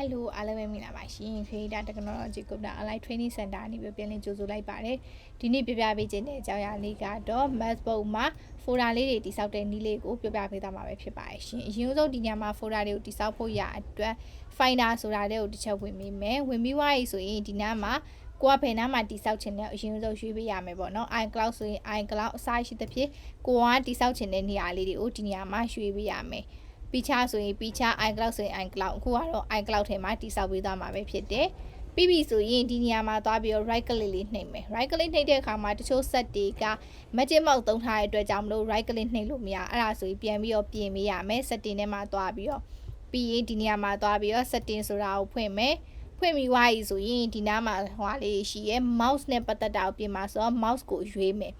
Hello အားလုံးပဲမင်္ဂလာပါရှင် Creator Technology Group Online Training Center အနေနဲ့ပြန်လည်ကြိုဆိုလိုက်ပါတယ်ဒီနေ့ပြပြပေးခြင်းတဲ့အကြောင်းအရာလေးကတော့ Mathbook မှာ folder လေးတွေတိစောက်တဲ့နည်းလေးကိုပြပြပေးသွားမှာပဲဖြစ်ပါတယ်ရှင်အရင်ဆုံးဒီညမှာ folder တွေကိုတိစောက်ဖို့ရအတွက် Finder ဆိုတာလေးကိုတစ်ချက်ဝင်မိမယ်ဝင်ပြီးွားပြီဆိုရင်ဒီနားမှာကိုကဘယ်နားမှာတိစောက်ချင်တဲ့အရင်ဆုံးရွှေ့ပေးရမယ်ပေါ့နော် iCloud ဆိုရင် iCloud အစားရှိသဖြင့်ကိုကတိစောက်ချင်တဲ့နေရာလေးတွေကိုဒီနေရာမှာရွှေ့ပေးရမယ် ပြီးချဆိုရင်ပြီးချ iCloud ဆိုရင် iCloud အခုကတော့ iCloud ထဲမှာတိစောက်ပေးသွားမှာပဲဖြစ်တယ်ပြီးပြီဆိုရင်ဒီနေရာမှာသွားပြီးတော့ right click လေးနှိပ်မယ် right click နှိပ်တဲ့အခါမှာတချို့ set တွေက magic mouse သုံးထားတဲ့အတွက်ကြောင့်မလို့ right click နှိပ်လို့မရအဲ့ဒါဆိုရင်ပြန်ပြီးတော့ပြင်ပေးရမယ် setting ထဲမှာသွားပြီးတော့ပြီးရင်ဒီနေရာမှာသွားပြီးတော့ setting ဆိုတာကိုဖွင့်မယ်ဖွင့်ပြီးွားပြီဆိုရင်ဒီနားမှာဟွာလေးရှိရဲ mouse နဲ့ပတ်သက်တာကိုပြင်မှာဆိုတော့ mouse ကိုရွေးမယ်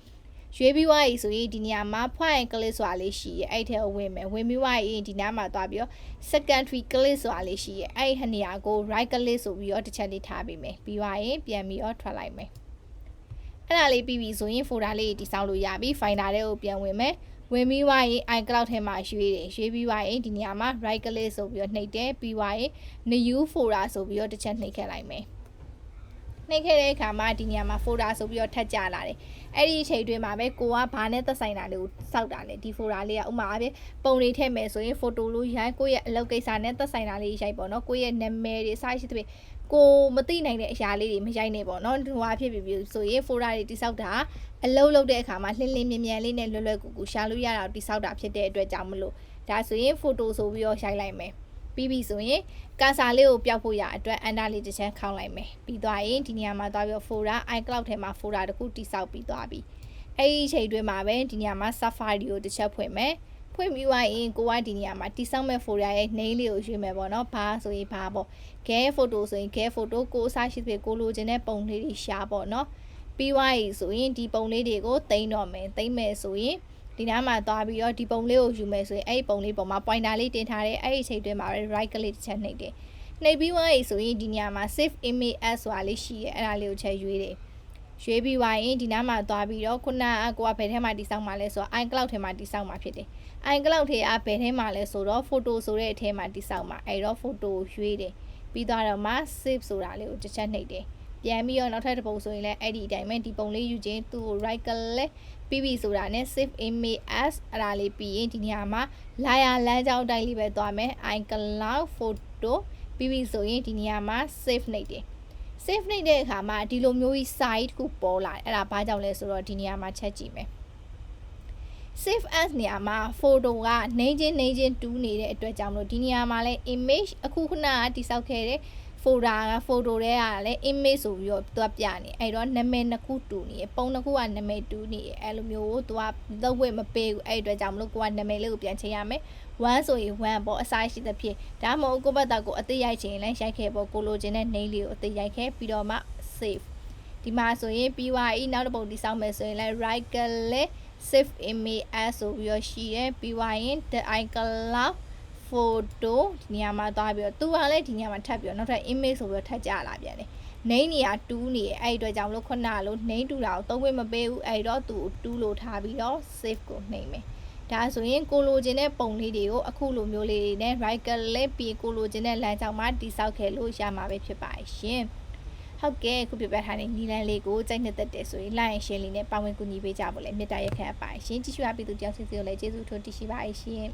ရွေးပြီးွားပြီဆိုရင်ဒီနေရာမှာ point click ဆိုတာလေးရှိရဲအဲ့ထဲကိုဝင်မယ်ဝင်ပြီးွားရင်ဒီနားမှာသွားပြီးတော့ secondary click ဆိုတာလေးရှိရဲအဲ့ဒီနေရာကို right click ဆိုပြီးတော့တစ်ချက်လေးထားပေးမယ်ပြီးွားရင်ပြန်ပြီးတော့ထွက်လိုက်မယ်အဲ့ဒါလေးပြီးပြီဆိုရင် folder လေးတိစောက်လို့ရပြီ finder တွေကိုပြန်ဝင်မယ်ဝင်ပြီးွားရင် iCloud ထဲမှာရွေးတယ်ရွေးပြီးွားရင်ဒီနေရာမှာ right click ဆိုပြီးတော့နှိပ်တယ်ပြီးွားရင် new folder ဆိုပြီးတော့တစ်ချက်နှိပ်ခဲ့လိုက်မယ် နှိပ်ခဲ့တဲ့အခါမှာဒီနေရာမှာ folder ဆိုပြီးတော့ထပ်ကြလာတယ်အဲ့ဒီအချိန်တွင်းမှာပဲကိုကဘာနဲ့သက်ဆိုင်တာလေးကိုစောက်တာလေဒီ folder လေးကဥမာအပြင်ပုံတွေထည့်မယ်ဆိုရင် photo လို့ရိုက်ကိုယ့်ရဲ့အလုပ်ကိစ္စနဲ့သက်ဆိုင်တာလေးရိုက်ပေါ့နော်ကိုယ့်ရဲ့နာမည်တွေအစရှိသဖြင့်ကိုမသိနိုင်တဲ့အရာလေးတွေမရိုက်နေပေါ့နော်ဒီဟာဖြစ်ပြီပြီဆိုရင် folder တွေတိစောက်တာအလုပ်လုပ်တဲ့အခါမှာလှင်းလှင်းမြန်မြန်လေးနဲ့လွယ်လွယ်ကူကူရှာလို့ရတာတိစောက်တာဖြစ်တဲ့အတွက်ကြောင့်မလို့ဒါဆိုရင် photo ဆိုပြီးတော့ရိုက်လိုက်မယ် ပြီးပြီဆိုရင်ကာစာလေးကိုပျောက်ဖို့ရအတွက်အန်တာလေးတစ်ချက်ခေါင်းလိုက်မယ်ပြီးသွားရင်ဒီနေရာမှာသွားပြီး folder iCloud ထဲမှာ folder တစ်ခုတိစောက်ပြီးသွားပြီအဲ့ဒီအချိန်တွင်းမှာပဲဒီနေရာမှာ Safari ကိုတစ်ချက်ဖွင့်မယ်ဖွင့်ပြီးသွားရင်ကိုကဒီနေရာမှာတိစောက်မဲ့ folder ရဲ့ name လေးကိုရွေးမယ်ပေါ့နော်ဘာဆိုရင်ဘာပေါ့ gel photo ဆိုရင် gel photo ကိုအစားရှိပြီကိုလိုချင်တဲ့ပုံလေးတွေရှားပေါ့နော်ပြီးသွားပြီဆိုရင်ဒီပုံလေးတွေကိုတိမ့်တော့မယ်တိမ့်မယ်ဆိုရင် ဒီနားမှာသွားပြီးတော့ဒီပုံလေးကိုယူမယ်ဆိုရင်အဲ့ဒီပုံလေးပေါ်မှာ pointer လေးတင်ထားတယ်အဲ့ဒီအချိန်တွင်းမှာ right click တစ်ချက်နှိပ်တယ်နှိပ်ပြီးသွားပြီဆိုရင်ဒီနေရာမှာ save image as ဆိုတာလေးရှိရဲအဲ့ဒါလေးကိုချက်ရွေးတယ်ရွေးပြီးသွားရင်ဒီနားမှာသွားပြီးတော့ခုနကကိုကဘယ်ထဲမှာတိစောက်မှာလဲဆိုတော့ iCloud ထဲမှာတိစောက်မှာဖြစ်တယ် iCloud ထဲကဘယ်ထဲမှာလဲဆိုတော့ photo ဆိုတဲ့အထဲမှာတိစောက်မှာအဲ့တော့ photo ကိုရွေးတယ်ပြီးသွားတော့မှ save ဆိုတာလေးကိုတစ်ချက်နှိပ်တယ် ပြန်ပြီးတော့နောက်ထပ်တစ်ပုံဆိုရင်လည်းအဲ့ဒီအတိုင်းပဲဒီပုံလေးယူခြင်းသူ့ကို right click ပြီးပြီဆိုတာနဲ့ save image as အဲ့ဒါလေးပြီးရင်ဒီနေရာမှာလာရလမ်းကြောင်းတိုင်းလေးပဲသွားမယ် iCloud photo ပြီးပြီဆိုရင်ဒီနေရာမှာ save နှိပ်တယ် save နှိပ်တဲ့အခါမှာဒီလိုမျိုးကြီး site ကိုပေါ်လာတယ်အဲ့ဒါဘာကြောင့်လဲဆိုတော့ဒီနေရာမှာချက်ကြည့်မယ် save as နေရာမှာ photo ကနေချင်းနေချင်းတူးနေတဲ့အတွက်ကြောင့်မလို့ဒီနေရာမှာလဲ image အခုခုနကတိစောက်ခဲ့တဲ့ folder က photo တွေကလည်း image ဆိုပြီးတော့သူကပြနေအဲ့တော့နာမည်နှစ်ခုတူနေရပုံနှစ်ခုကနာမည်တူနေရအဲ့လိုမျိုးသူကသုံးဝတ်မပေးဘူးအဲ့အတွက်ကြောင့်မလို့ကိုကနာမည်လေးကိုပြန်ချိန်ရမယ်1ဆိုရင်1ပေါ့အစားရှိသဖြင့်ဒါမှမဟုတ်ကိုဘတ်တာကိုအသေးရိုက်ချင်ရင်လည်းရိုက်ခဲ့ပေါ့ကိုလိုချင်တဲ့ name လေးကိုအသေးရိုက်ခဲ့ပြီးတော့မှ save ဒီမှာဆိုရင်ပြီးွားဤနောက်တစ်ပုံတိစောက်မယ်ဆိုရင်လည်း right click save image as ဆိုပြီးတော့ရှိတယ်ပြီးွားရင် the icon love photo ဒီနေရာမှာသွားပြီးတော့သူကလည်းဒီနေရာမှာထပ်ပြီးတော့နောက်ထပ် image ဆိုပြီးတော့ထပ်ကြလာပြန်တယ်နေနေရတူးနေရအဲ့ဒီအတွက်ကြောင့်မလို့ခုနကလို့နေတူတာကိုသုံးခွင့်မပေးဘူးအဲ့တော့သူ့ကိုတူးလို့ထားပြီးတော့ save ကိုနှိပ်မယ်ဒါဆိုရင်ကိုလိုချင်တဲ့ပုံလေးတွေကိုအခုလိုမျိုးလေးတွေနဲ့ right click ပြီးကိုလိုချင်တဲ့လမ်းကြောင်းမှာတိစောက်ခဲ့လို့ရမှာပဲဖြစ်ပါရှင်ဟုတ်ကဲ့ခုပြပြထားတဲ့နီလန်းလေးကိုကြိုက်နှစ်သက်တယ်ဆိုရင် like and share လေးနဲ့ပါဝင်ကူညီပေးကြဖို့လည်းမေတ္တာရက်ခံအပ်ပါရှင်ကြည့်ရှုအားပေးသူတယောက်စီစီကိုလည်းကျေးဇူးထိုးတင်ရှိပါရှင်